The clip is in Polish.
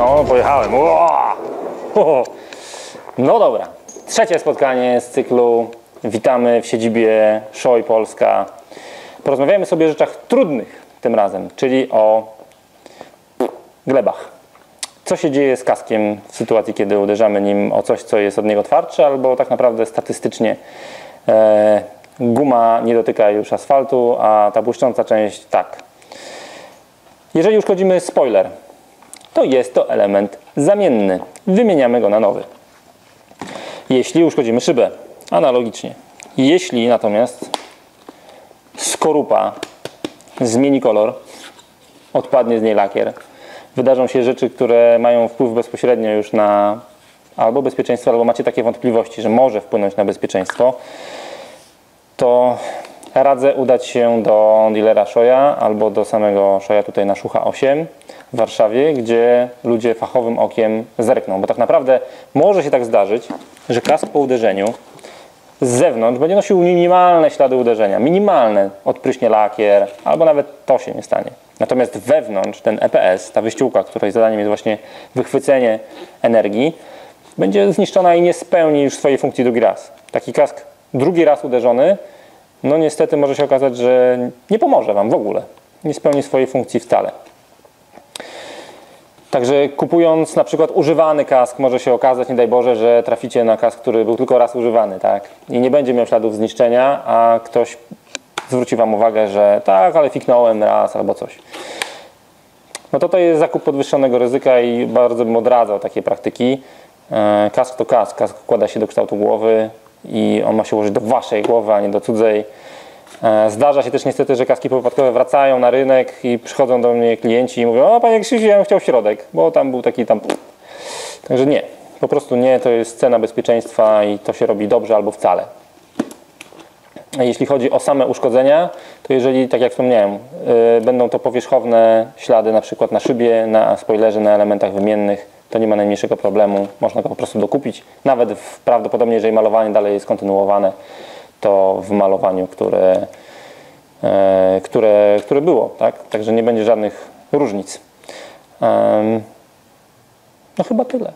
no, pojechałem. No dobra. Trzecie spotkanie z cyklu Witamy w siedzibie Szoj Polska. Porozmawiamy sobie o rzeczach trudnych tym razem, czyli o glebach. Co się dzieje z kaskiem w sytuacji, kiedy uderzamy nim o coś, co jest od niego twardsze, albo tak naprawdę statystycznie e, guma nie dotyka już asfaltu, a ta błyszcząca część tak. Jeżeli uszkodzimy spoiler, to jest to element zamienny. Wymieniamy go na nowy. Jeśli uszkodzimy szybę, analogicznie. Jeśli natomiast skorupa zmieni kolor, odpadnie z niej lakier, wydarzą się rzeczy, które mają wpływ bezpośrednio już na albo bezpieczeństwo, albo macie takie wątpliwości, że może wpłynąć na bezpieczeństwo, to radzę udać się do dealera Szoja albo do samego Szoja tutaj na Szucha 8 w Warszawie, gdzie ludzie fachowym okiem zerkną, bo tak naprawdę może się tak zdarzyć, że kask po uderzeniu z zewnątrz będzie nosił minimalne ślady uderzenia, minimalne, odpryśnie lakier, albo nawet to się nie stanie. Natomiast wewnątrz ten EPS, ta wyściółka, której zadaniem jest właśnie wychwycenie energii, będzie zniszczona i nie spełni już swojej funkcji drugi raz. Taki kask drugi raz uderzony, no niestety może się okazać, że nie pomoże Wam w ogóle. Nie spełni swojej funkcji wcale. Także kupując na przykład używany kask, może się okazać, nie daj Boże, że traficie na kask, który był tylko raz używany, tak? I nie będzie miał śladów zniszczenia, a ktoś zwróci Wam uwagę, że tak, ale fiknąłem raz albo coś. No to to jest zakup podwyższonego ryzyka i bardzo bym odradzał takie praktyki. E, kask to kask, kask wkłada się do kształtu głowy i on ma się ułożyć do Waszej głowy, a nie do cudzej. E, zdarza się też niestety, że kaski powypadkowe wracają na rynek i przychodzą do mnie klienci i mówią, o panie Krzysiu, ja bym chciał środek, bo tam był taki tam... Także nie, po prostu nie, to jest cena bezpieczeństwa i to się robi dobrze albo wcale. Jeśli chodzi o same uszkodzenia, to jeżeli, tak jak wspomniałem, yy, będą to powierzchowne ślady na przykład na szybie, na spoilerze, na elementach wymiennych, to nie ma najmniejszego problemu, można go po prostu dokupić. Nawet w, prawdopodobnie, jeżeli malowanie dalej jest kontynuowane, to w malowaniu, które, e, które, które było, tak? Także nie będzie żadnych różnic. No chyba tyle.